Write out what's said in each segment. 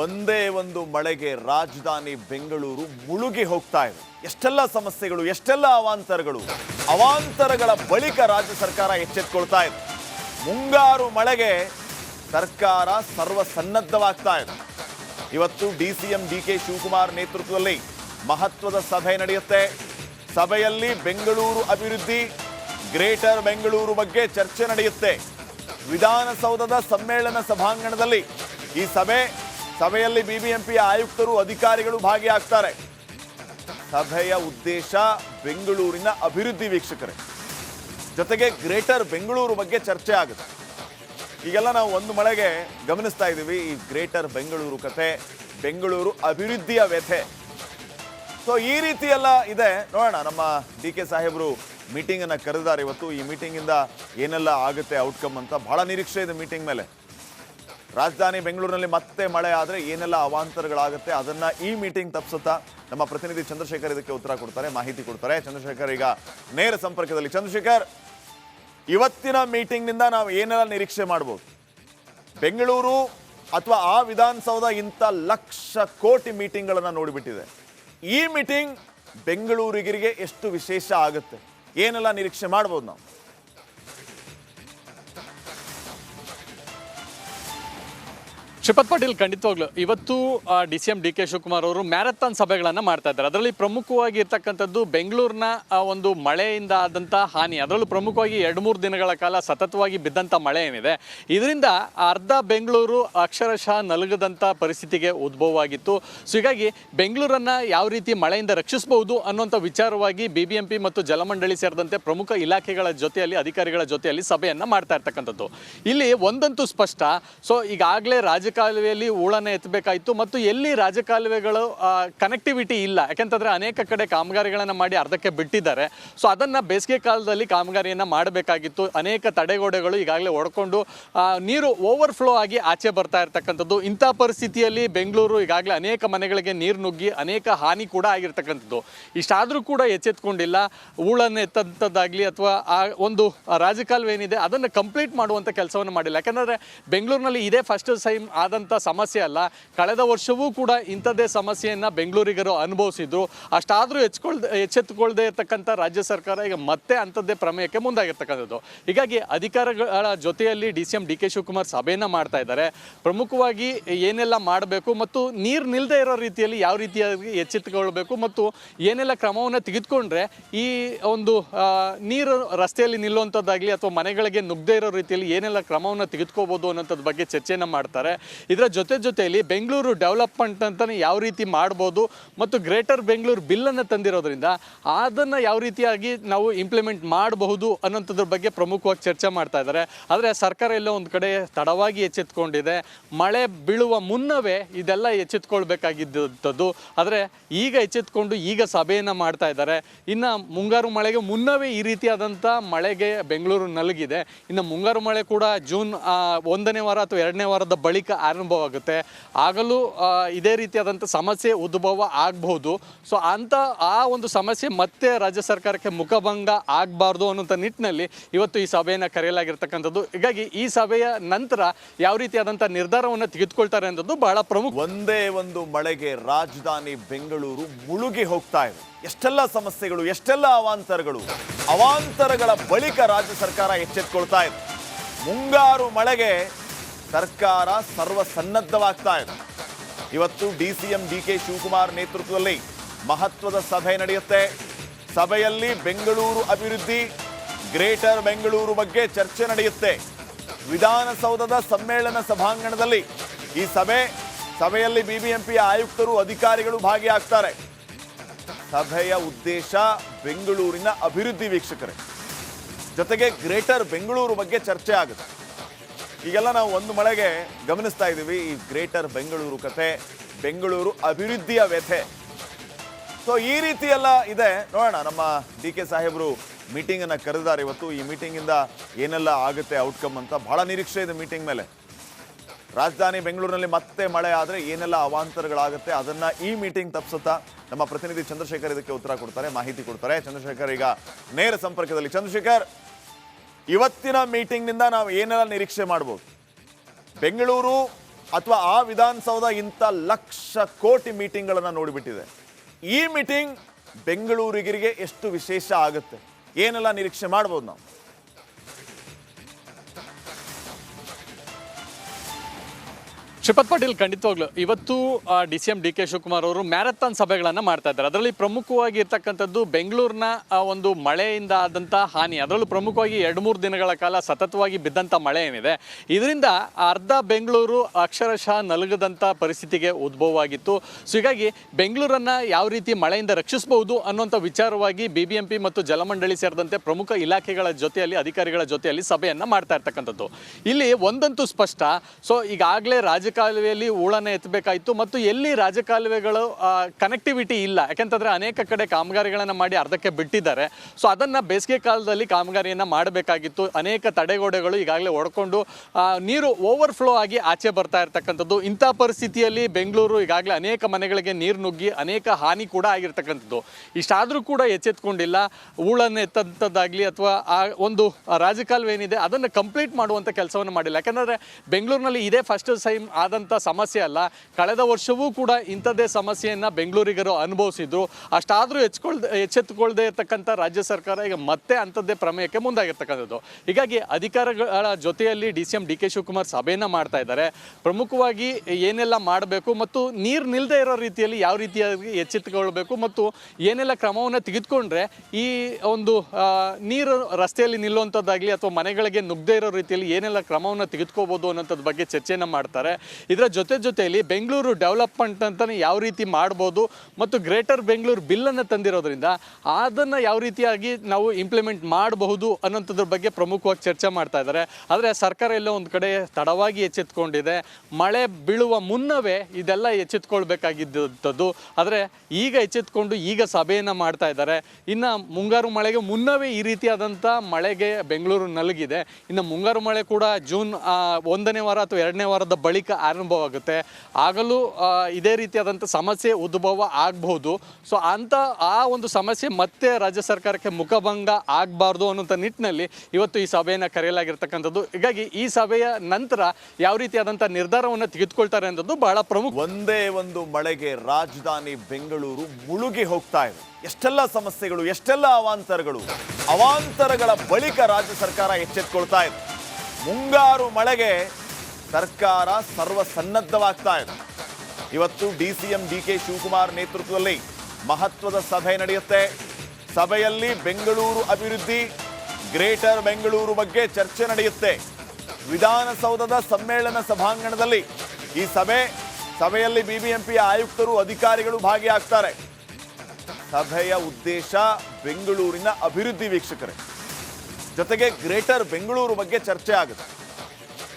ಒಂದೇ ಒಂದು ಮಳೆಗೆ ರಾಜಧಾನಿ ಬೆಂಗಳೂರು ಮುಳುಗಿ ಹೋಗ್ತಾ ಇದೆ. ಎಷ್ಟೆಲ್ಲ ಸಮಸ್ಯೆಗಳು, ಎಷ್ಟೆಲ್ಲ ಅವಾಂತರಗಳು, ಅವಾಂತರಗಳ ಬಳಿಕ ರಾಜ್ಯ ಸರ್ಕಾರ ಎಚ್ಚೆತ್ಕೊಳ್ತಾ ಇದೆ. ಮುಂಗಾರು ಮಳೆಗೆ ಸರ್ಕಾರ ಸರ್ವಸನ್ನದ್ಧವಾಗ್ತಾ ಇದೆ. ಇವತ್ತು D C M D K Shivakumar ನೇತೃತ್ವದಲ್ಲಿ ಮಹತ್ವದ ಸಭೆ ನಡೆಯುತ್ತೆ. ಸಭೆಯಲ್ಲಿ ಬೆಂಗಳೂರು ಅಭಿವೃದ್ಧಿ, ಗ್ರೇಟರ್ ಬೆಂಗಳೂರು ಬಗ್ಗೆ ಚರ್ಚೆ ನಡೆಯುತ್ತೆ. ವಿಧಾನಸೌಧದ ಸಮ್ಮೇಳನ ಸಭಾಂಗಣದಲ್ಲಿ ಈ ಸಭೆ ಸಭೆಯಲ್ಲಿ ಬಿಬಿಎಂಪಿಯ ಆಯುಕ್ತರು ಅಧಿಕಾರಿಗಳು ಭಾಗಿಯಾಗ್ತಾರೆ. ಸಭೆಯ ಉದ್ದೇಶ ಬೆಂಗಳೂರಿನ ಅಭಿವೃದ್ಧಿ ವೀಕ್ಷಕರೇ. ಜೊತೆಗೆ ಗ್ರೇಟರ್ ಬೆಂಗಳೂರು ಬಗ್ಗೆ ಚರ್ಚೆ ಆಗುತ್ತೆ ಈಗೆಲ್ಲ ನಾವು ಒಂದು ಮಳೆಗೆ ಗಮನಿಸ್ತಾ ಇದ್ದೀವಿ, ಈ ಗ್ರೇಟರ್ ಬೆಂಗಳೂರು ಕಥೆ, ಬೆಂಗಳೂರು ಅಭಿವೃದ್ಧಿಯ ವ್ಯಥೆ. ಸೊ ಈ ರೀತಿ ಇದೆ. ನೋಡೋಣ, ನಮ್ಮ ಡಿ ಕೆ ಸಾಹೇಬರು ಮೀಟಿಂಗನ್ನು ಕರೆದಿದ್ದಾರೆ ಇವತ್ತು. ಈ ಮೀಟಿಂಗಿಂದ ಏನೆಲ್ಲ ಆಗುತ್ತೆ ಔಟ್ಕಮ್ ಅಂತ ಬಹಳ ನಿರೀಕ್ಷೆ ಇದೆ ಮೀಟಿಂಗ್ ಮೇಲೆ. ರಾಜಧಾನಿ ಬೆಂಗಳೂರಿನಲ್ಲಿ ಮತ್ತೆ ಮಳೆ ಆದರೆ ಏನೆಲ್ಲ ಅವಾಂತರಗಳಾಗುತ್ತೆ ಅದನ್ನ ಈ ಮೀಟಿಂಗ್ ತಪ್ಪಿಸುತ್ತಾ ನಮ್ಮ ಪ್ರತಿನಿಧಿ ಚಂದ್ರಶೇಖರ್ ಇದಕ್ಕೆ ಉತ್ತರ ಕೊಡ್ತಾರೆ, ಮಾಹಿತಿ ಕೊಡ್ತಾರೆ. ಚಂದ್ರಶೇಖರ್ ಈಗ ನೇರ ಸಂಪರ್ಕದಲ್ಲಿ. ಚಂದ್ರಶೇಖರ್, ಇವತ್ತಿನ ಮೀಟಿಂಗ್ನಿಂದ ನಾವು ಏನೆಲ್ಲ ನಿರೀಕ್ಷೆ ಮಾಡ್ಬೋದು? ಬೆಂಗಳೂರು ಅಥವಾ ಆ ವಿಧಾನಸೌಧ ಇಂಥ ಲಕ್ಷ ಕೋಟಿ ಮೀಟಿಂಗ್ಗಳನ್ನು ನೋಡಿಬಿಟ್ಟಿದೆ. ಈ ಮೀಟಿಂಗ್ ಬೆಂಗಳೂರಿಗರಿಗೆ ಎಷ್ಟು ವಿಶೇಷ ಆಗುತ್ತೆ? ಏನೆಲ್ಲ ನಿರೀಕ್ಷೆ ಮಾಡ್ಬೋದು ನಾವು? ಶ್ರೀಪತ್ ಪಾಟೀಲ್ ಖಂಡಿತವಾಗ್ಲು ಇವತ್ತು D C M D K Shivakumar ಅವರು ಮ್ಯಾರಥಾನ್ ಸಭೆಗಳನ್ನು ಮಾಡ್ತಾ ಇದ್ದಾರೆ. ಅದರಲ್ಲಿ ಪ್ರಮುಖವಾಗಿ ಇರ್ತಕ್ಕಂಥದ್ದು ಬೆಂಗಳೂರಿನ ಒಂದು ಮಳೆಯಿಂದ ಆದಂಥ ಹಾನಿ. ಅದರಲ್ಲೂ ಪ್ರಮುಖವಾಗಿ ಎರಡು ಮೂರು ದಿನಗಳ ಕಾಲ ಸತತವಾಗಿ ಬಿದ್ದಂಥ ಮಳೆ ಏನಿದೆ. ಇದರಿಂದ ಅರ್ಧ ಬೆಂಗಳೂರು ಅಕ್ಷರಶಃ ನಲುಗದಂಥ ಪರಿಸ್ಥಿತಿಗೆ ಉದ್ಭವ ಆಗಿತ್ತು ಸೊ ಹೀಗಾಗಿ ಬೆಂಗಳೂರನ್ನು ಯಾವ ರೀತಿ ಮಳೆಯಿಂದ ರಕ್ಷಿಸಬಹುದು ಅನ್ನುವಂಥ ವಿಚಾರವಾಗಿ ಬಿ ಬಿ ಎಂ ಮತ್ತು ಜಲಮಂಡಳಿ ಸೇರಿದಂತೆ ಪ್ರಮುಖ ಇಲಾಖೆಗಳ ಜೊತೆಯಲ್ಲಿ, ಅಧಿಕಾರಿಗಳ ಜೊತೆಯಲ್ಲಿ ಸಭೆಯನ್ನು ಮಾಡ್ತಾ ಇರ್ತಕ್ಕಂಥದ್ದು. ಇಲ್ಲಿ ಒಂದಂತೂ ಸ್ಪಷ್ಟ. ಸೊ ಈಗಾಗಲೇ ರಾಜಕಾಲುವೆಯಲ್ಲಿ ಉಳನೆ ಎತ್ತಬೇಕಾಯಿತು ಮತ್ತು ಎಲ್ಲಿ ರಾಜಕಾಲುವೆಗಳು ಕನೆಕ್ಟಿವಿಟಿ ಇಲ್ಲ. ಯಾಕೆಂತಂದ್ರೆ ಅನೇಕ ಕಡೆ ಕಾಮಗಾರಿಗಳನ್ನು ಮಾಡಿ ಅರ್ಧಕ್ಕೆ ಬಿಟ್ಟಿದ್ದಾರೆ. ಸೊ ಅದನ್ನು ಬೇಸಿಗೆ ಕಾಲದಲ್ಲಿ ಕಾಮಗಾರಿಯನ್ನು ಮಾಡಬೇಕಾಗಿತ್ತು. ಅನೇಕ ತಡೆಗೋಡೆಗಳು ಈಗಾಗಲೇ ಒಡ್ಕೊಂಡು ನೀರು ನೀರು ಓವರ್ಫ್ಲೋ ಆಗಿ ಆಚೆ ಬರ್ತಾ ಇರ್ತಕ್ಕಂಥದ್ದು. ಇಂಥ ಪರಿಸ್ಥಿತಿಯಲ್ಲಿ ಬೆಂಗಳೂರು ಈಗಾಗಲೇ ಅನೇಕ ಮನೆಗಳಿಗೆ ನೀರು ನುಗ್ಗಿ ಅನೇಕ ಹಾನಿ ಕೂಡ ಆಗಿರ್ತಕ್ಕಂಥದ್ದು. ಇಷ್ಟಾದರೂ ಕೂಡ ಎಚ್ಚೆತ್ಕೊಂಡಿಲ್ಲ. ಹೂಳನ್ನು ಎತ್ತಂಥದ್ದಾಗಲಿ ಅಥವಾ, ಆ, ಒಂದು ರಾಜಕಾಲುವೆ ಏನಿದೆ ಅದನ್ನು ಕಂಪ್ಲೀಟ್ ಮಾಡುವಂಥ ಕೆಲಸವನ್ನು ಮಾಡಿಲ್ಲ. ಯಾಕಂದರೆ ಬೆಂಗಳೂರಿನಲ್ಲಿ ಇದೇ ಫಸ್ಟ್ ಟೈಮ್ ಆದಂಥ ಸಮಸ್ಯೆ ಅಲ್ಲ. ಕಳೆದ ವರ್ಷವೂ ಕೂಡ ಇಂಥದ್ದೇ ಸಮಸ್ಯೆಯನ್ನು ಬೆಂಗಳೂರಿಗರು ಅನುಭವಿಸಿದ್ರು. ಅಷ್ಟಾದರೂ ಎಚ್ಕೊಳ್ದೆ ಎಚ್ಚೆತ್ತುಕೊಳ್ಳದೆ ಇರತಕ್ಕಂಥ ರಾಜ್ಯ ಸರ್ಕಾರ ಈಗ ಮತ್ತೆ ಅಂಥದ್ದೇ ಪ್ರಮೇಯಕ್ಕೆ ಮುಂದಾಗಿರ್ತಕ್ಕಂಥದ್ದು. ಹೀಗಾಗಿ ಅಧಿಕಾರಿಗಳ ಜೊತೆಯಲ್ಲಿ D C M, D K Shivakumar ಸಭೆಯನ್ನು ಮಾಡ್ತಾ ಇದ್ದಾರೆ. ಪ್ರಮುಖವಾಗಿ ಏನೆಲ್ಲ ಮಾಡಬೇಕು ಮತ್ತು ನೀರು ನಿಲ್ಲದೆ ಇರೋ ರೀತಿಯಲ್ಲಿ ಯಾವ ರೀತಿಯಾಗಿ ಎಚ್ಚೆತ್ತುಕೊಳ್ಬೇಕು ಮತ್ತು ಏನೆಲ್ಲ ಕ್ರಮವನ್ನು ತೆಗೆದುಕೊಂಡ್ರೆ ಈ ಒಂದು ನೀರು ರಸ್ತೆಯಲ್ಲಿ ನಿಲ್ಲುವಂಥದ್ದಾಗಲಿ ಅಥವಾ ಮನೆಗಳಿಗೆ ನುಗ್ಗದೇ ಇರೋ ರೀತಿಯಲ್ಲಿ ಏನೆಲ್ಲ ಕ್ರಮವನ್ನು ತೆಗೆದುಕೋಬೋದು ಅನ್ನೋಂಥದ್ದು ಬಗ್ಗೆ ಚರ್ಚೆಯನ್ನು ಮಾಡ್ತಾರೆ. ಇದರ ಜೊತೆ ಜೊತೆಯಲ್ಲಿ ಬೆಂಗಳೂರು ಡೆವಲಪ್ಮೆಂಟ್ ಅಂತಲೇ ಯಾವ ರೀತಿ ಮಾಡ್ಬೋದು ಮತ್ತು ಗ್ರೇಟರ್ ಬೆಂಗಳೂರು ಬಿಲ್ಲನ್ನು ತಂದಿರೋದ್ರಿಂದ ಅದನ್ನು ಯಾವ ರೀತಿಯಾಗಿ ನಾವು ಇಂಪ್ಲಿಮೆಂಟ್ ಮಾಡಬಹುದು ಅನ್ನೋಂಥದ್ರ ಬಗ್ಗೆ ಪ್ರಮುಖವಾಗಿ ಚರ್ಚೆ ಮಾಡ್ತಾ ಇದ್ದಾರೆ. ಆದರೆ ಸರ್ಕಾರ ಎಲ್ಲೋ ಒಂದು ಕಡೆ ತಡವಾಗಿ ಎಚ್ಚೆತ್ಕೊಂಡಿದೆ. ಮಳೆ ಬೀಳುವ ಮುನ್ನವೇ ಇದೆಲ್ಲ ಎಚ್ಚೆತ್ಕೊಳ್ಬೇಕಾಗಿದ್ದಂಥದ್ದು ಆದರೆ ಈಗ ಎಚ್ಚೆತ್ಕೊಂಡು ಈಗ ಸಭೆಯನ್ನು ಮಾಡ್ತಾ ಇದ್ದಾರೆ. ಇನ್ನು ಮುಂಗಾರು ಮಳೆಗೆ ಮುನ್ನವೇ ಈ ರೀತಿಯಾದಂಥ ಮಳೆಗೆ ಬೆಂಗಳೂರು ನಲಗಿದೆ. ಇನ್ನು ಮುಂಗಾರು ಮಳೆ ಕೂಡ ಜೂನ್ ಒಂದನೇ ವಾರ ಅಥವಾ ಎರಡನೇ ವಾರದ ಬಳಿಕ ಆರಂಭವಾಗುತ್ತೆ. ಆಗಲೂ ಇದೇ ರೀತಿಯಾದಂಥ ಸಮಸ್ಯೆ ಉದ್ಭವ ಆಗಬಹುದು. ಸೊ ಅಂಥ ಆ ಒಂದು ಸಮಸ್ಯೆ ಮತ್ತೆ ರಾಜ್ಯ ಸರ್ಕಾರಕ್ಕೆ ಮುಖಭಂಗ ಆಗಬಾರ್ದು ಅನ್ನೋಂಥ ನಿಟ್ಟಿನಲ್ಲಿ ಇವತ್ತು ಈ ಸಭೆಯನ್ನು ಕರೆಯಲಾಗಿರ್ತಕ್ಕಂಥದ್ದು. ಹೀಗಾಗಿ ಈ ಸಭೆಯ ನಂತರ ಯಾವ ರೀತಿಯಾದಂಥ ನಿರ್ಧಾರವನ್ನು ತೆಗೆದುಕೊಳ್ತಾರೆ ಅನ್ನೋದು ಬಹಳ ಪ್ರಮುಖ. ಒಂದೇ ಒಂದು ಮಳೆಗೆ ರಾಜಧಾನಿ ಬೆಂಗಳೂರು ಮುಳುಗಿ ಹೋಗ್ತಾ ಇದೆ. ಎಷ್ಟೆಲ್ಲ ಸಮಸ್ಯೆಗಳು, ಎಷ್ಟೆಲ್ಲ ಅವಾಂತರಗಳು, ಅವಾಂತರಗಳ ಬಳಿಕ ರಾಜ್ಯ ಸರ್ಕಾರ ಎಚ್ಚೆತ್ಕೊಳ್ತಾ ಇದೆ. ಮುಂಗಾರು ಮಳೆಗೆ ಸರ್ಕಾರ ಸರ್ವಸನ್ನದ್ಧವಾಗ್ತಾ ಇದೆ. ಇವತ್ತು D C M D K Shivakumar ನೇತೃತ್ವದಲ್ಲಿ ಮಹತ್ವದ ಸಭೆ ನಡೆಯುತ್ತೆ. ಸಭೆಯಲ್ಲಿ ಬೆಂಗಳೂರು ಅಭಿವೃದ್ಧಿ, ಗ್ರೇಟರ್ ಬೆಂಗಳೂರು ಬಗ್ಗೆ ಚರ್ಚೆ ನಡೆಯುತ್ತೆ. ವಿಧಾನಸೌಧದ ಸಮ್ಮೇಳನ ಸಭಾಂಗಣದಲ್ಲಿ ಈ ಸಭೆ, ಸಭೆಯಲ್ಲಿ ಬಿಬಿಎಂಪಿಯ ಆಯುಕ್ತರು, ಅಧಿಕಾರಿಗಳು ಭಾಗಿಯಾಗ್ತಾರೆ. ಸಭೆಯ ಉದ್ದೇಶ ಬೆಂಗಳೂರಿನ ಅಭಿವೃದ್ಧಿ ವೀಕ್ಷಕರೇ. ಜೊತೆಗೆ ಗ್ರೇಟರ್ ಬೆಂಗಳೂರು ಬಗ್ಗೆ ಚರ್ಚೆ ಆಗುತ್ತೆ. ಈಗೆಲ್ಲ ನಾವು ಒಂದು ಮಳೆಗೆ ಗಮನಿಸ್ತಾ ಇದ್ದೀವಿ ಈ ಗ್ರೇಟರ್ ಬೆಂಗಳೂರು ಕಥೆ, ಬೆಂಗಳೂರು ಅಭಿವೃದ್ಧಿಯ ವ್ಯಥೆ. ಸೊ ಈ ರೀತಿ ಎಲ್ಲ ಇದೆ. ನೋಡೋಣ, ನಮ್ಮ ಡಿ ಕೆ ಸಾಹೇಬರು ಮೀಟಿಂಗನ್ನು ಕರೆದಿದ್ದಾರೆ ಇವತ್ತು. ಈ ಮೀಟಿಂಗಿಂದ ಏನೆಲ್ಲ ಆಗುತ್ತೆ ಔಟ್ಕಮ್ ಅಂತ ಬಹಳ ನಿರೀಕ್ಷೆ ಇದೆ ಮೀಟಿಂಗ್ ಮೇಲೆ. ರಾಜಧಾನಿ ಬೆಂಗಳೂರಿನಲ್ಲಿ ಮತ್ತೆ ಮಳೆ ಆದರೆ ಏನೆಲ್ಲ ಅವಾಂತರಗಳಾಗುತ್ತೆ ಅದನ್ನು ಈ ಮೀಟಿಂಗ್ ತಪ್ಪಿಸುತ್ತಾ ನಮ್ಮ ಪ್ರತಿನಿಧಿ ಚಂದ್ರಶೇಖರ್ ಇದಕ್ಕೆ ಉತ್ತರ ಕೊಡ್ತಾರೆ, ಮಾಹಿತಿ ಕೊಡ್ತಾರೆ. ಚಂದ್ರಶೇಖರ್ ಈಗ ನೇರ ಸಂಪರ್ಕದಲ್ಲಿ. ಚಂದ್ರಶೇಖರ್ ಇವತ್ತಿನ ಮೀಟಿಂಗ್ನಿಂದ ನಾವು ಏನೆಲ್ಲ ನಿರೀಕ್ಷೆ ಮಾಡ್ಬೋದು? ಬೆಂಗಳೂರು ಅಥವಾ ಆ ವಿಧಾನಸೌಧ ಇಂಥ ಲಕ್ಷ ಕೋಟಿ ಮೀಟಿಂಗ್ಗಳನ್ನು ನೋಡಿಬಿಟ್ಟಿದೆ. ಈ ಮೀಟಿಂಗ್ ಬೆಂಗಳೂರಿಗರಿಗೆ ಎಷ್ಟು ವಿಶೇಷ ಆಗುತ್ತೆ? ಏನೆಲ್ಲ ನಿರೀಕ್ಷೆ ಮಾಡ್ಬೋದು ನಾವು? ಶ್ರೀಪತ್ ಪಾಟೀಲ್ ಖಂಡಿತವಾಗ್ಲು ಇವತ್ತು D C M D K Shivakumar ಅವರು ಮ್ಯಾರಥಾನ್ ಸಭೆಗಳನ್ನು ಮಾಡ್ತಾ ಇದ್ದಾರೆ. ಅದರಲ್ಲಿ ಪ್ರಮುಖವಾಗಿ ಇರ್ತಕ್ಕಂಥದ್ದು ಬೆಂಗಳೂರಿನ ಒಂದು ಮಳೆಯಿಂದ ಆದಂಥ ಹಾನಿ. ಅದರಲ್ಲೂ ಪ್ರಮುಖವಾಗಿ ಎರಡು ಮೂರು ದಿನಗಳ ಕಾಲ ಸತತವಾಗಿ ಬಿದ್ದಂಥ ಮಳೆ ಏನಿದೆ. ಇದರಿಂದ ಅರ್ಧ ಬೆಂಗಳೂರು ಅಕ್ಷರಶಃ ನಲುಗದಂಥ ಪರಿಸ್ಥಿತಿಗೆ ಉದ್ಭವ ಆಗಿತ್ತು ಸೊ ಹೀಗಾಗಿ ಬೆಂಗಳೂರನ್ನು ಯಾವ ರೀತಿ ಮಳೆಯಿಂದ ರಕ್ಷಿಸಬಹುದು ಅನ್ನುವಂಥ ವಿಚಾರವಾಗಿ ಬಿ ಬಿ ಎಂ ಮತ್ತು ಜಲಮಂಡಳಿ ಸೇರಿದಂತೆ ಪ್ರಮುಖ ಇಲಾಖೆಗಳ ಜೊತೆಯಲ್ಲಿ, ಅಧಿಕಾರಿಗಳ ಜೊತೆಯಲ್ಲಿ ಸಭೆಯನ್ನು ಮಾಡ್ತಾ ಇರ್ತಕ್ಕಂಥದ್ದು. ಇಲ್ಲಿ ಒಂದಂತೂ ಸ್ಪಷ್ಟ. ಸೊ ಈಗಾಗಲೇ ರಾಜಕಾಲುವೆಯಲ್ಲಿ ಉಳನೆ ಎತ್ತಬೇಕಾಯಿತು ಮತ್ತು ಎಲ್ಲಿ ರಾಜಕಾಲುವೆಗಳು ಕನೆಕ್ಟಿವಿಟಿ ಇಲ್ಲ. ಯಾಕೆಂತಂದರೆ ಅನೇಕ ಕಡೆ ಕಾಮಗಾರಿಗಳನ್ನು ಮಾಡಿ ಅರ್ಧಕ್ಕೆ ಬಿಟ್ಟಿದ್ದಾರೆ. ಸೊ ಅದನ್ನು ಬೇಸಿಗೆ ಕಾಲದಲ್ಲಿ ಕಾಮಗಾರಿಯನ್ನು ಮಾಡಬೇಕಾಗಿತ್ತು. ಅನೇಕ ತಡೆಗೋಡೆಗಳು ಈಗಾಗಲೇ ಒಡ್ಕೊಂಡು ನೀರು ನೀರು ಓವರ್ಫ್ಲೋ ಆಗಿ ಆಚೆ ಬರ್ತಾ ಇರ್ತಕ್ಕಂಥದ್ದು. ಇಂಥ ಪರಿಸ್ಥಿತಿಯಲ್ಲಿ ಬೆಂಗಳೂರು ಈಗಾಗಲೇ ಅನೇಕ ಮನೆಗಳಿಗೆ ನೀರು ನುಗ್ಗಿ ಅನೇಕ ಹಾನಿ ಕೂಡ ಆಗಿರ್ತಕ್ಕಂಥದ್ದು. ಇಷ್ಟಾದರೂ ಕೂಡ ಎಚ್ಚೆತ್ಕೊಂಡಿಲ್ಲ. ಹೂಳನ್ನು ಎತ್ತಂಥದ್ದಾಗಲಿ ಅಥವಾ, ಆ, ಒಂದು ರಾಜಕಾಲುವೆ ಏನಿದೆ ಅದನ್ನು ಕಂಪ್ಲೀಟ್ ಮಾಡುವಂಥ ಕೆಲಸವನ್ನು ಮಾಡಿಲ್ಲ. ಯಾಕಂದರೆ ಬೆಂಗಳೂರಿನಲ್ಲಿ ಇದೇ ಫಸ್ಟ್ ಟೈಮ್ ಆದಂಥ ಸಮಸ್ಯೆ ಅಲ್ಲ. ಕಳೆದ ವರ್ಷವೂ ಕೂಡ ಇಂಥದ್ದೇ ಸಮಸ್ಯೆಯನ್ನು ಬೆಂಗಳೂರಿಗರು ಅನುಭವಿಸಿದ್ರು. ಅಷ್ಟಾದರೂ ಎಚ್ಕೊಳ್ದೆ ಎಚ್ಚೆತ್ತುಕೊಳ್ಳದೆ ಇರತಕ್ಕಂಥ ರಾಜ್ಯ ಸರ್ಕಾರ ಈಗ ಮತ್ತೆ ಅಂಥದ್ದೇ ಪ್ರಮೇಯಕ್ಕೆ ಮುಂದಾಗಿರ್ತಕ್ಕಂಥದ್ದು. ಹೀಗಾಗಿ ಅಧಿಕಾರಿಗಳ ಜೊತೆಯಲ್ಲಿ D C M, D K Shivakumar ಸಭೆಯನ್ನು ಮಾಡ್ತಾ ಇದ್ದಾರೆ. ಪ್ರಮುಖವಾಗಿ ಏನೆಲ್ಲ ಮಾಡಬೇಕು ಮತ್ತು ನೀರು ನಿಲ್ಲದೆ ಇರೋ ರೀತಿಯಲ್ಲಿ ಯಾವ ರೀತಿಯಾಗಿ ಎಚ್ಚೆತ್ತುಕೊಳ್ಬೇಕು ಮತ್ತು ಏನೆಲ್ಲ ಕ್ರಮವನ್ನು ತೆಗೆದುಕೊಂಡ್ರೆ ಈ ಒಂದು ನೀರು ರಸ್ತೆಯಲ್ಲಿ ನಿಲ್ಲುವಂಥದ್ದಾಗಲಿ ಅಥವಾ ಮನೆಗಳಿಗೆ ನುಗ್ಗದೇ ಇರೋ ರೀತಿಯಲ್ಲಿ ಏನೆಲ್ಲ ಕ್ರಮವನ್ನು ತೆಗೆದುಕೋಬೋದು ಅನ್ನೋಂಥದ್ದು ಬಗ್ಗೆ ಚರ್ಚೆಯನ್ನು ಮಾಡ್ತಾರೆ. ಇದರ ಜೊತೆ ಜೊತೆಯಲ್ಲಿ ಬೆಂಗಳೂರು ಡೆವಲಪ್ಮೆಂಟ್ ಅಂತಲೇ ಯಾವ ರೀತಿ ಮಾಡ್ಬೋದು ಮತ್ತು ಗ್ರೇಟರ್ ಬೆಂಗಳೂರು ಬಿಲ್ಲನ್ನು ತಂದಿರೋದ್ರಿಂದ ಅದನ್ನು ಯಾವ ರೀತಿಯಾಗಿ ನಾವು ಇಂಪ್ಲಿಮೆಂಟ್ ಮಾಡಬಹುದು ಅನ್ನೋಂಥದ್ರ ಬಗ್ಗೆ ಪ್ರಮುಖವಾಗಿ ಚರ್ಚೆ ಮಾಡ್ತಾ ಇದ್ದಾರೆ. ಆದರೆ ಸರ್ಕಾರ ಎಲ್ಲೋ ಒಂದು ಕಡೆ ತಡವಾಗಿ ಎಚ್ಚೆತ್ಕೊಂಡಿದೆ. ಮಳೆ ಬೀಳುವ ಮುನ್ನವೇ ಇದೆಲ್ಲ ಎಚ್ಚೆತ್ಕೊಳ್ಬೇಕಾಗಿದ್ದಂಥದ್ದು ಆದರೆ ಈಗ ಎಚ್ಚೆತ್ಕೊಂಡು ಈಗ ಸಭೆಯನ್ನು ಮಾಡ್ತಾ ಇದ್ದಾರೆ. ಇನ್ನು ಮುಂಗಾರು ಮಳೆಗೆ ಮುನ್ನವೇ ಈ ರೀತಿಯಾದಂಥ ಮಳೆಗೆ ಬೆಂಗಳೂರು ನಲಗಿದೆ. ಇನ್ನು ಮುಂಗಾರು ಮಳೆ ಕೂಡ ಜೂನ್ ಒಂದನೇ ವಾರ ಅಥವಾ ಎರಡನೇ ವಾರದ ಬಳಿಕ ಆರಂಭವಾಗುತ್ತೆ. ಆಗಲೂ ಇದೇ ರೀತಿಯಾದಂಥ ಸಮಸ್ಯೆ ಉದ್ಭವ ಆಗಬಹುದು. ಸೊ ಅಂಥ ಆ ಒಂದು ಸಮಸ್ಯೆ ಮತ್ತೆ ರಾಜ್ಯ ಸರ್ಕಾರಕ್ಕೆ ಮುಖಭಂಗ ಆಗಬಾರ್ದು ಅನ್ನೋಂಥ ನಿಟ್ಟಿನಲ್ಲಿ ಇವತ್ತು ಈ ಸಭೆಯನ್ನು ಕರೆಯಲಾಗಿರ್ತಕ್ಕಂಥದ್ದು. ಹೀಗಾಗಿ ಈ ಸಭೆಯ ನಂತರ ಯಾವ ರೀತಿಯಾದಂಥ ನಿರ್ಧಾರವನ್ನು ತೆಗೆದುಕೊಳ್ತಾರೆ ಅನ್ನೋದು ಬಹಳ ಪ್ರಮುಖ. ಒಂದೇ ಒಂದು ಮಳೆಗೆ ರಾಜಧಾನಿ ಬೆಂಗಳೂರು ಮುಳುಗಿ ಹೋಗ್ತಾ ಇದೆ. ಎಷ್ಟೆಲ್ಲ ಸಮಸ್ಯೆಗಳು, ಎಷ್ಟೆಲ್ಲ ಅವಾಂತರಗಳು, ಅವಾಂತರಗಳ ಬಳಿಕ ರಾಜ್ಯ ಸರ್ಕಾರ ಎಚ್ಚೆತ್ಕೊಳ್ತಾ ಇದೆ. ಮುಂಗಾರು ಮಳೆಗೆ ಸರ್ಕಾರ ಸರ್ವಸನ್ನದ್ಧವಾಗ್ತಾ ಇದೆ. ಇವತ್ತು D C M D K Shivakumar ನೇತೃತ್ವದಲ್ಲಿ ಮಹತ್ವದ ಸಭೆ ನಡೆಯುತ್ತೆ. ಸಭೆಯಲ್ಲಿ ಬೆಂಗಳೂರು ಅಭಿವೃದ್ಧಿ, ಗ್ರೇಟರ್ ಬೆಂಗಳೂರು ಬಗ್ಗೆ ಚರ್ಚೆ ನಡೆಯುತ್ತೆ. ವಿಧಾನಸೌಧದ ಸಮ್ಮೇಳನ ಸಭಾಂಗಣದಲ್ಲಿ ಈ ಸಭೆ, ಸಭೆಯಲ್ಲಿ ಬಿಬಿಎಂಪಿಯ ಆಯುಕ್ತರು, ಅಧಿಕಾರಿಗಳು ಭಾಗಿಯಾಗ್ತಾರೆ. ಸಭೆಯ ಉದ್ದೇಶ ಬೆಂಗಳೂರಿನ ಅಭಿವೃದ್ಧಿ ವೀಕ್ಷಕರೇ. ಜೊತೆಗೆ ಗ್ರೇಟರ್ ಬೆಂಗಳೂರು ಬಗ್ಗೆ ಚರ್ಚೆ ಆಗುತ್ತೆ.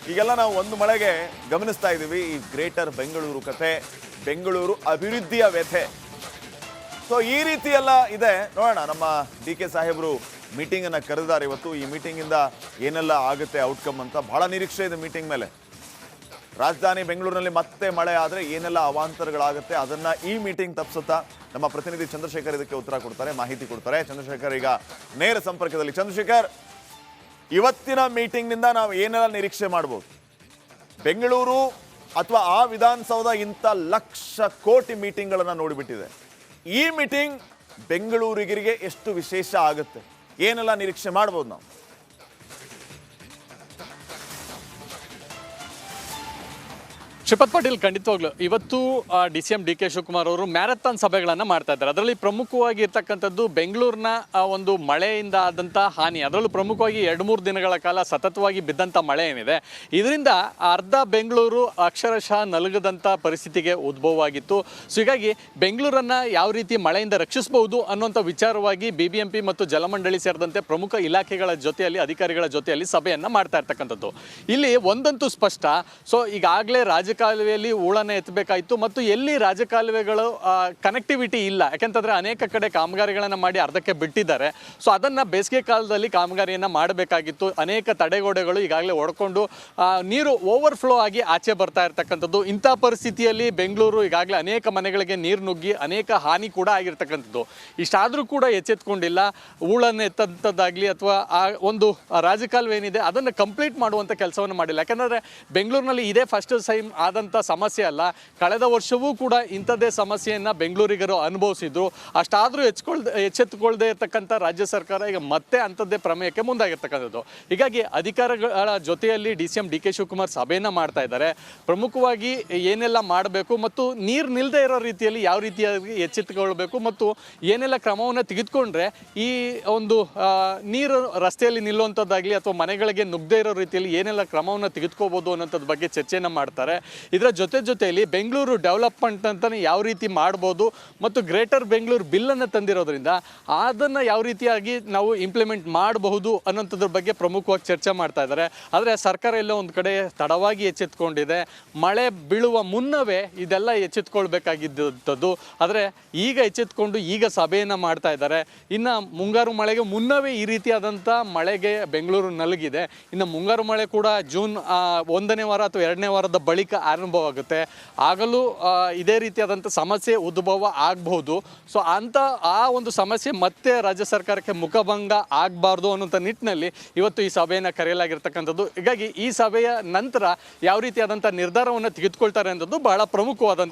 ಈಗೆಲ್ಲ ನಾವು ಒಂದು ಮಳೆಗೆ ಗಮನಿಸ್ತಾ ಇದ್ದೀವಿ ಈ ಗ್ರೇಟರ್ ಬೆಂಗಳೂರು ಕಥೆ, ಬೆಂಗಳೂರು ಅಭಿವೃದ್ಧಿಯ ವ್ಯಥೆ. ಸೊ ಈ ರೀತಿ ಎಲ್ಲ ಇದೆ. ನೋಡೋಣ, ನಮ್ಮ ಡಿ ಕೆ ಸಾಹೇಬರು ಮೀಟಿಂಗನ್ನು ಕರೆದಿದ್ದಾರೆ ಇವತ್ತು. ಈ ಮೀಟಿಂಗಿಂದ ಏನೆಲ್ಲ ಆಗುತ್ತೆ ಔಟ್ಕಮ್ ಅಂತ ಬಹಳ ನಿರೀಕ್ಷೆ ಇದೆ ಮೀಟಿಂಗ್ ಮೇಲೆ. ರಾಜಧಾನಿ ಬೆಂಗಳೂರಿನಲ್ಲಿ ಮತ್ತೆ ಮಳೆ ಆದರೆ ಏನೆಲ್ಲ ಅವಾಂತರಗಳಾಗುತ್ತೆ ಅದನ್ನು ಈ ಮೀಟಿಂಗ್ ತಪ್ಪಿಸುತ್ತಾ ನಮ್ಮ ಪ್ರತಿನಿಧಿ ಚಂದ್ರಶೇಖರ್ ಇದಕ್ಕೆ ಉತ್ತರ ಕೊಡ್ತಾರೆ, ಮಾಹಿತಿ ಕೊಡ್ತಾರೆ. ಚಂದ್ರಶೇಖರ್ ಈಗ ನೇರ ಸಂಪರ್ಕದಲ್ಲಿ. ಚಂದ್ರಶೇಖರ್ ಇವತ್ತಿನ ಮೀಟಿಂಗ್ನಿಂದ ನಾವು ಏನೆಲ್ಲ ನಿರೀಕ್ಷೆ ಮಾಡ್ಬೋದು? ಬೆಂಗಳೂರು ಅಥವಾ ಆ ವಿಧಾನಸೌಧ ಇಂಥ ಲಕ್ಷ ಕೋಟಿ ಮೀಟಿಂಗ್ಗಳನ್ನು ನೋಡಿಬಿಟ್ಟಿದೆ. ಈ ಮೀಟಿಂಗ್ ಬೆಂಗಳೂರಿಗರಿಗೆ ಎಷ್ಟು ವಿಶೇಷ ಆಗುತ್ತೆ? ಏನೆಲ್ಲ ನಿರೀಕ್ಷೆ ಮಾಡ್ಬೋದು ನಾವು? ಶ್ರೀಪತ್ ಪಾಟೀಲ್ ಖಂಡಿತವಾಗ್ಲು ಇವತ್ತು D C M D K Shivakumar ಅವರು ಮ್ಯಾರಥಾನ್ ಸಭೆಗಳನ್ನು ಮಾಡ್ತಾ ಇದ್ದಾರೆ. ಅದರಲ್ಲಿ ಪ್ರಮುಖವಾಗಿ ಇರ್ತಕ್ಕಂಥದ್ದು ಬೆಂಗಳೂರಿನ ಒಂದು ಮಳೆಯಿಂದ ಆದಂಥ ಹಾನಿ. ಅದರಲ್ಲೂ ಪ್ರಮುಖವಾಗಿ ಎರಡು ಮೂರು ದಿನಗಳ ಕಾಲ ಸತತವಾಗಿ ಬಿದ್ದಂಥ ಮಳೆ ಏನಿದೆ. ಇದರಿಂದ ಅರ್ಧ ಬೆಂಗಳೂರು ಅಕ್ಷರಶಃ ನಲುಗದಂಥ ಪರಿಸ್ಥಿತಿಗೆ ಉದ್ಭವ ಆಗಿತ್ತು ಸೊ ಹೀಗಾಗಿ ಬೆಂಗಳೂರನ್ನು ಯಾವ ರೀತಿ ಮಳೆಯಿಂದ ರಕ್ಷಿಸಬಹುದು ಅನ್ನುವಂಥ ವಿಚಾರವಾಗಿ ಬಿ ಬಿ ಎಂ ಮತ್ತು ಜಲಮಂಡಳಿ ಸೇರಿದಂತೆ ಪ್ರಮುಖ ಇಲಾಖೆಗಳ ಜೊತೆಯಲ್ಲಿ, ಅಧಿಕಾರಿಗಳ ಜೊತೆಯಲ್ಲಿ ಸಭೆಯನ್ನು ಮಾಡ್ತಾ ಇರ್ತಕ್ಕಂಥದ್ದು. ಇಲ್ಲಿ ಒಂದಂತೂ ಸ್ಪಷ್ಟ. ಸೊ ಈಗಾಗಲೇ ರಾಜಕಾಲುವೆಯಲ್ಲಿ ಉಳನೆ ಎತ್ತಬೇಕಾಯಿತು ಮತ್ತು ಎಲ್ಲಿ ರಾಜಕಾಲುವೆಗಳು ಕನೆಕ್ಟಿವಿಟಿ ಇಲ್ಲ. ಯಾಕೆಂತಂದ್ರೆ ಅನೇಕ ಕಡೆ ಕಾಮಗಾರಿಗಳನ್ನು ಮಾಡಿ ಅರ್ಧಕ್ಕೆ ಬಿಟ್ಟಿದ್ದಾರೆ. ಸೊ ಅದನ್ನು ಬೇಸಿಗೆ ಕಾಲದಲ್ಲಿ ಕಾಮಗಾರಿಯನ್ನು ಮಾಡಬೇಕಾಗಿತ್ತು. ಅನೇಕ ತಡೆಗೋಡೆಗಳು ಈಗಾಗಲೇ ಒಡ್ಕೊಂಡು ನೀರು ನೀರು ಓವರ್ಫ್ಲೋ ಆಗಿ ಆಚೆ ಬರ್ತಾ ಇರ್ತಕ್ಕಂಥದ್ದು. ಇಂಥ ಪರಿಸ್ಥಿತಿಯಲ್ಲಿ ಬೆಂಗಳೂರು ಈಗಾಗಲೇ ಅನೇಕ ಮನೆಗಳಿಗೆ ನೀರು ನುಗ್ಗಿ ಅನೇಕ ಹಾನಿ ಕೂಡ ಆಗಿರ್ತಕ್ಕಂಥದ್ದು. ಇಷ್ಟಾದರೂ ಕೂಡ ಎಚ್ಚೆತ್ಕೊಂಡಿಲ್ಲ. ಹೂಳನ್ನು ಎತ್ತಂಥದ್ದಾಗಲಿ ಅಥವಾ, ಆ, ಒಂದು ರಾಜಕಾಲುವೆ ಏನಿದೆ ಅದನ್ನು ಕಂಪ್ಲೀಟ್ ಮಾಡುವಂಥ ಕೆಲಸವನ್ನು ಮಾಡಿಲ್ಲ. ಯಾಕಂದರೆ ಬೆಂಗಳೂರಿನಲ್ಲಿ ಇದೇ ಫಸ್ಟ್ ಟೈಮ್ ಆದಂಥ ಸಮಸ್ಯೆ ಅಲ್ಲ. ಕಳೆದ ವರ್ಷವೂ ಕೂಡ ಇಂಥದ್ದೇ ಸಮಸ್ಯೆಯನ್ನು ಬೆಂಗಳೂರಿಗರು ಅನುಭವಿಸಿದ್ರು. ಅಷ್ಟಾದರೂ ಹೆಚ್ಕೊಳ್ದೆ ಎಚ್ಚೆತ್ತುಕೊಳ್ಳದೆ ಇರತಕ್ಕಂಥ ರಾಜ್ಯ ಸರ್ಕಾರ ಈಗ ಮತ್ತೆ ಅಂಥದ್ದೇ ಪ್ರಮೇಯಕ್ಕೆ ಮುಂದಾಗಿರ್ತಕ್ಕಂಥದ್ದು. ಹೀಗಾಗಿ ಅಧಿಕಾರಿಗಳ ಜೊತೆಯಲ್ಲಿ D C M, D K Shivakumar ಸಭೆಯನ್ನು ಮಾಡ್ತಾ ಇದ್ದಾರೆ. ಪ್ರಮುಖವಾಗಿ ಏನೆಲ್ಲ ಮಾಡಬೇಕು ಮತ್ತು ನೀರು ನಿಲ್ಲದೆ ಇರೋ ರೀತಿಯಲ್ಲಿ ಯಾವ ರೀತಿಯಾಗಿ ಎಚ್ಚೆತ್ತುಕೊಳ್ಬೇಕು ಮತ್ತು ಏನೆಲ್ಲ ಕ್ರಮವನ್ನು ತೆಗೆದುಕೊಂಡ್ರೆ ಈ ಒಂದು ನೀರು ರಸ್ತೆಯಲ್ಲಿ ನಿಲ್ಲುವಂಥದ್ದಾಗಲಿ ಅಥವಾ ಮನೆಗಳಿಗೆ ನುಗ್ಗದೇ ಇರೋ ರೀತಿಯಲ್ಲಿ ಏನೆಲ್ಲ ಕ್ರಮವನ್ನು ತೆಗೆದುಕೋಬೋದು ಅನ್ನೋಂಥದ್ದು ಬಗ್ಗೆ ಚರ್ಚೆಯನ್ನು ಮಾಡ್ತಾರೆ. ಇದರ ಜೊತೆ ಜೊತೆಯಲ್ಲಿ ಬೆಂಗಳೂರು ಡೆವಲಪ್ಮೆಂಟ್ ಅಂತಲೇ ಯಾವ ರೀತಿ ಮಾಡ್ಬೋದು ಮತ್ತು ಗ್ರೇಟರ್ ಬೆಂಗಳೂರು ಬಿಲ್ಲನ್ನು ತಂದಿರೋದ್ರಿಂದ ಅದನ್ನು ಯಾವ ರೀತಿಯಾಗಿ ನಾವು ಇಂಪ್ಲಿಮೆಂಟ್ ಮಾಡಬಹುದು ಅನ್ನೋಂಥದ್ರ ಬಗ್ಗೆ ಪ್ರಮುಖವಾಗಿ ಚರ್ಚೆ ಮಾಡ್ತಾ ಇದ್ದಾರೆ. ಆದರೆ ಸರ್ಕಾರ ಎಲ್ಲೋ ಒಂದು ಕಡೆ ತಡವಾಗಿ ಎಚ್ಚೆತ್ಕೊಂಡಿದೆ. ಮಳೆ ಬೀಳುವ ಮುನ್ನವೇ ಇದೆಲ್ಲ ಎಚ್ಚೆತ್ಕೊಳ್ಬೇಕಾಗಿದ್ದಂಥದ್ದು ಆದರೆ ಈಗ ಎಚ್ಚೆತ್ಕೊಂಡು ಈಗ ಸಭೆಯನ್ನು ಮಾಡ್ತಾ ಇದ್ದಾರೆ. ಇನ್ನು ಮುಂಗಾರು ಮಳೆಗೆ ಮುನ್ನವೇ ಈ ರೀತಿಯಾದಂಥ ಮಳೆಗೆ ಬೆಂಗಳೂರು ನಲಗಿದೆ. ಇನ್ನು ಮುಂಗಾರು ಮಳೆ ಕೂಡ ಜೂನ್ ಒಂದನೇ ವಾರ ಅಥವಾ ಎರಡನೇ ವಾರದ ಬಳಿಕ ಆರಂಭವಾಗುತ್ತೆ. ಆಗಲೂ ಇದೇ ರೀತಿಯಾದಂಥ ಸಮಸ್ಯೆ ಉದ್ಭವ ಆಗಬಹುದು. ಸೊ ಅಂಥ ಆ ಒಂದು ಸಮಸ್ಯೆ ಮತ್ತೆ ರಾಜ್ಯ ಸರ್ಕಾರಕ್ಕೆ ಮುಖಭಂಗ ಆಗಬಾರ್ದು ಅನ್ನೋಂಥ ನಿಟ್ಟಿನಲ್ಲಿ ಇವತ್ತು ಈ ಸಭೆಯನ್ನು ಕರೆಯಲಾಗಿರ್ತಕ್ಕಂಥದ್ದು. ಹೀಗಾಗಿ ಈ ಸಭೆಯ ನಂತರ ಯಾವ ರೀತಿಯಾದಂಥ ನಿರ್ಧಾರವನ್ನು ತೆಗೆದುಕೊಳ್ತಾರೆ ಅನ್ನೋದು ಬಹಳ ಪ್ರಮುಖವಾದಂಥ